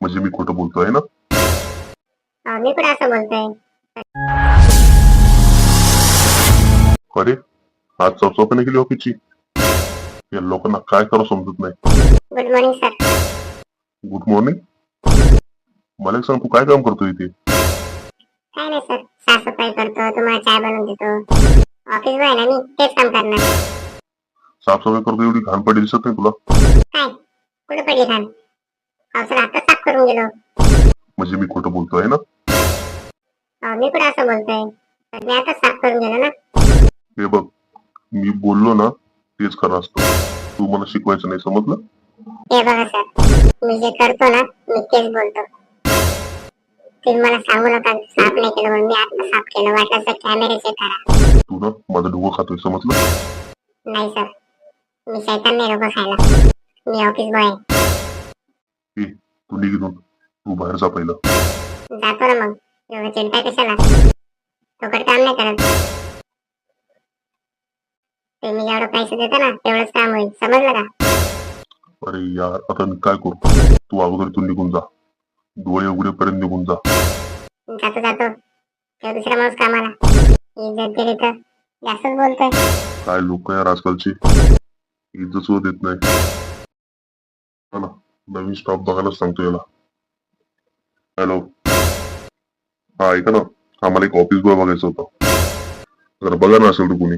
म्हणजे मी खोटं बोलतोय ना? मी कुठं असं बोलतोय. अरे आज चौचौक नाही केली ऑफिसची या लोकांना काय करावं समजत नाही. Good morning sir good morning मला एक सांग तू काय काम करतो इथे? काय नाही सर साफसफाई करतो तुम्हाला चाय बनवून देतो. ऑफिस बॉय ना मी तेच काम करणार. साफसफाई करतो एवढी घाण पडली दिसत नाही तुला? काय? कुठे पडली खान पावसात आता साफ करून गेलो. म्हणजे मी खोटं बोलतोय ना? अहो, मी कुठं असं बोलतोय. तर मी आता साफ करून गेलो ना. हे बघ मी बोललो ना तेच खरं असतं. तू मला शिकवायचं नाही समजलं? हे बघा सर मी जे करतो ना मी तेच बोलतो. तुम्ही मला सांगू नका साफ नाही केलं म्हणून मी आता साफ केलं. वाटलं तर कॅमेरे चेक करा. तू ना माझं डोकं खातोय समजलं? नाही सर मी शैतान नाही डोकं खायला. मी ऑफिस बॉय तू निघून तू बाहेर जा पहिलं. जातो ना मग. एवढं चिंता कशाला? फुकट काम नाही करत. तुम्ही जेवढं पैसे देता ना तेवढंच काम होईल. समजलं का? अरे यार आता मी काय करू? तू अगोदर तू निघून जा. डोळे उघडेपर्यंत निघून जा. जातो जातो. तेव्हा दुसरा माणूस कामाला. इज्जत दिली तर. जास्तच बोलतोय. काय लोक यार आजकालची? इज्जत सुद्धा देत नाही. ना नवीन स्टॉक बघायलाच सांगतो याला हॅलो हा ऐका ना आम्हाला एक ऑफिस बॉय बघायचं होतं जरा बघा ना असेल तर कोणी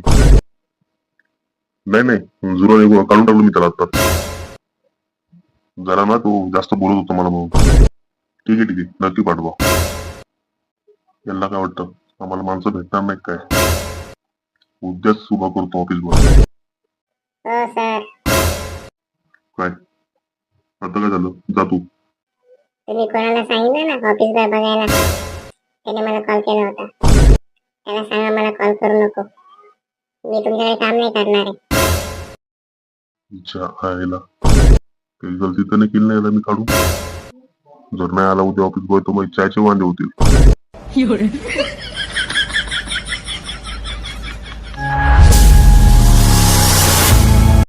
नाही नाही जुरा निघून काढून टाकलो मी त्याला आता जरा ना तो जास्त बोलत होता मला म्हणून ठीक आहे ठीक आहे नक्की पाठवा यांना काय वाटतं आम्हाला माणसं भेटणार नाही काय उद्याच सुरुवात करतो ऑफिस बॉय काय आता काय झालं? जा तू. तुम्ही कोणाला सांगितलं ना ऑफिस बॉय बघायला? त्याने मला कॉल केला होता. त्याला सांगा मला कॉल करू नको. मी तुमच्याकडे काम नाही करणार आहे. इच्छा आयला काही गलती तर नाही केली नाही याला मी काढून जर नाही आला उद्या ऑफिस बॉय तर मग चायचे वांदे होतील. 有人，